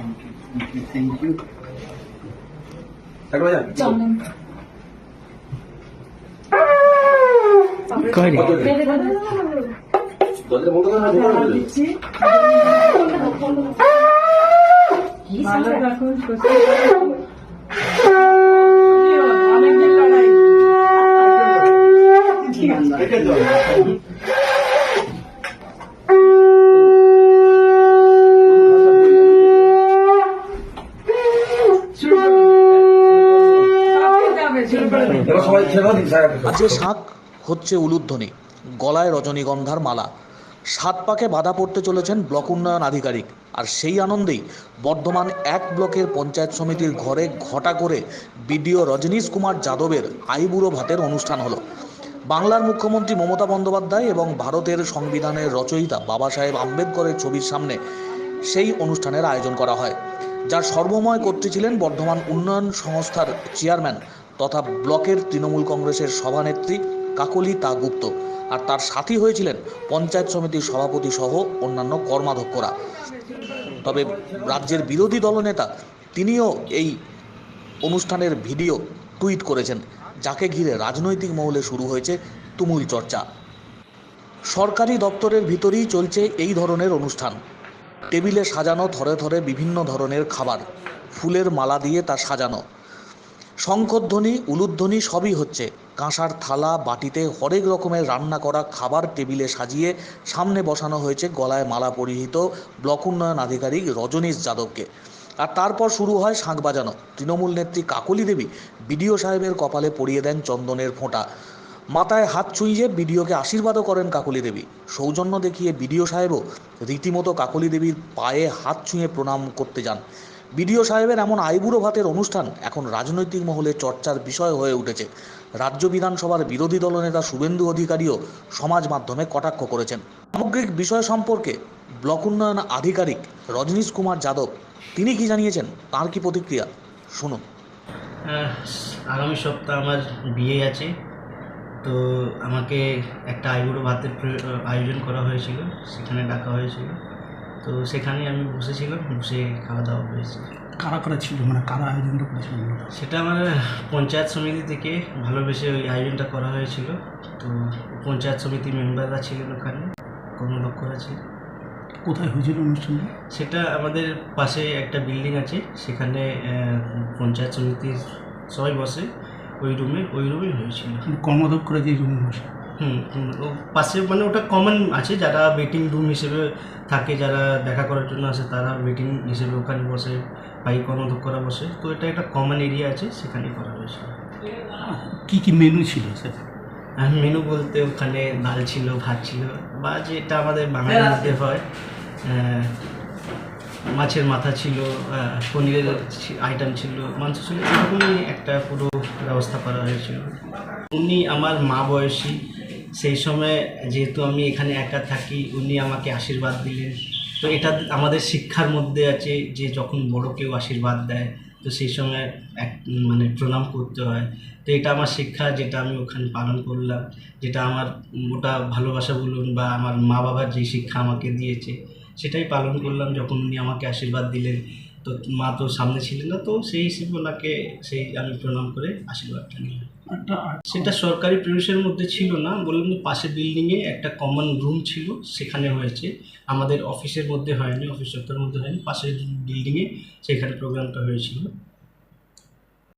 Thank you thank you thank you থাকবে যান চলেন কই রে বেঁধে বেঁধে দরজা বন্ধ করে না ঢোকানো যাবে? দিচ্ছি ভালো থাকুন সুস্থ থাকুন অনেকদিন লড়াই ঠিক আছে রেখে দাও। শুরু করুন সব ঠিক যাবে শুরু করে দিন। এবার সবাই ছেড়ে দিন সাহেব আজকে শাঁখ হচ্ছে উলুধ্বনি, গলায় রজনীগন্ধার মালা। সাত পাকে বাধা পড়তে চলেছেন ব্লক উন্নয়ন আধিকারিক। আর সেই আনন্দেই বর্ধমান এক ব্লকের পঞ্চায়েত সমিতির ঘরে ঘটা করে বিডিও রজনীশ কুমার যাদবের আইবুড়ো ভাতের অনুষ্ঠান হলো। বাংলার মুখ্যমন্ত্রী মমতা বন্দ্যোপাধ্যায় এবং ভারতের সংবিধানের রচয়িতা বাবা সাহেব আম্বেদকরের ছবির সামনে সেই অনুষ্ঠানের আয়োজন করা হয়, যার সর্বময় কর্তৃ ছিলেন বর্ধমান উন্নয়ন সংস্থার চেয়ারম্যান তথা ব্লকের তৃণমূল কংগ্রেসের সভানেত্রী কাকলি তা গুপ্ত। আর তার সাথী হয়েছিলেন পঞ্চায়েত সমিতির সভাপতি সহ অন্যান্য কর্মাধ্যক্ষরা। তবে রাজ্যের বিরোধী দলনেতা তিনিও এই অনুষ্ঠানের ভিডিও টুইট করেছেন, যাকে ঘিরে রাজনৈতিক মহলে শুরু হয়েছে তুমুল চর্চা। সরকারি দপ্তরের ভিতরেই চলছে এই ধরনের অনুষ্ঠান। টেবিলে সাজানো থরে থরে বিভিন্ন ধরনের খাবার, ফুলের মালা দিয়ে তা সাজানো। শঙ্খধ্বনি উলুধ্বনি সবই হচ্ছে। কাঁসার থালা, বাটিতে হরেক রকমের রান্না করা খাবার টেবিলে সাজিয়ে সামনে বসানো হয়েছে গলায় মালা পরিহিত ব্লক উন্নয়ন আধিকারিক রজনীশ যাদবকে। আর তারপর শুরু হয় শাঁখ বাজানো। তৃণমূল নেত্রী কাকলি দেবী বিডিও সাহেবের কপালে পরিয়ে দেন চন্দনের ফোঁটা। মাথায় হাত ছুঁইয়ে বিডিওকে আশীর্বাদও করেন কাকলি দেবী। সৌজন্য দেখিয়ে বিডিও সাহেবও রীতিমতো কাকলি দেবীর পায়ে হাত ছুঁয়ে প্রণাম করতে যান। বিডিও সাহেবের এমন আইবুড়ো ভাতের অনুষ্ঠান এখন রাজনৈতিক মহলে চর্চার বিষয় হয়ে উঠেছে। রাজ্য বিধানসভার বিরোধী দলনেতা শুভেন্দু অধিকারীও সমাজ মাধ্যমে কটাক্ষ করেছেন। সামগ্রিক বিষয় সম্পর্কে ব্লক উন্নয়ন আধিকারিক রজনীশ কুমার যাদব, তিনি কি জানিয়েছেন, তার কি প্রতিক্রিয়া? শুনুন। আগামী সপ্তাহ আমার বিয়ে আছে। তো আমাকে একটা আইবুড়ো ভাতের আয়োজন করা হয়েছিল, সেখানে ডাকা হয়েছিল। তো সেখানে আমি বসেছিলাম বসে খাওয়া দাওয়া হয়েছে কারা কারা ছিল? মানে কারা আয়োজনটা করেছিল? সেটা আমার পঞ্চায়েত সমিতি থেকে ভালোবেসে ওই আয়োজনটা করা হয়েছিল। তো পঞ্চায়েত সমিতির মেম্বাররা ছিলেন ওখানে কর্মদক্ষরা ছিল কোথায় হয়েছিল অনুষ্ঠানটা? সেটা আমাদের পাশে একটা বিল্ডিং আছে সেখানে পঞ্চায়েত সমিতির সবাই বসে ওই রুমে ওই রুমেই হয়েছিল। কর্মদক্ষরা যে রুমে বসে? পাশে মানে ওটা কমন আছে যারা ওয়েটিং রুম হিসেবে থাকে যারা দেখা করার জন্য আসে তারা ওয়েটিং হিসেবে ওখানে বসে পাই কর্মদক্ষরা বসে। তো এটা একটা কমন এরিয়া আছে সেখানে করা হয়েছিল। কি কি মেনু ছিল স্যার মেনু বলতে ওখানে ডাল ছিল ভাত ছিল বা যেটা আমাদের বাঙালির মধ্যে হয় মাছের মাথা ছিল পনিরের আইটেম ছিল মাংস ছিল এরকমই একটা পুরো ব্যবস্থা করা হয়েছিল। উনি আমার মা বয়সী সেই সময় যেহেতু আমি এখানে একা থাকি, উনি আমাকে আশীর্বাদ দিলেন। তো এটা আমাদের শিক্ষার মধ্যে আছে যে যখন বড় কেউ আশীর্বাদ দেয়, তো সেই সময় এক মানে প্রণাম করতে হয়। তো এটা আমার শিক্ষা যেটা আমি ওখানে পালন করলাম, যেটা আমার ওটা ভালোবাসা বলুন বা আমার মা বাবার যে শিক্ষা আমাকে দিয়েছে, সেটাই পালন করলাম যখন উনি আমাকে আশীর্বাদ দিলেন। তো মা তো সামনে ছিলেন না, তো সেই হিসেবে ওনাকে সেই আমি প্রণাম করে আশীর্বাদটা নিলাম। সেটা সরকারি প্রেমিসের মধ্যে ছিল না। বললাম যে পাশে বিল্ডিংয়ে একটা কমন রুম ছিল, সেখানে হয়েছে। আমাদের অফিসের মধ্যে হয়নি অফিস চত্বরের মধ্যে হয়নি। পাশের বিল্ডিংয়ে সেখানে প্রোগ্রামটা হয়েছিল।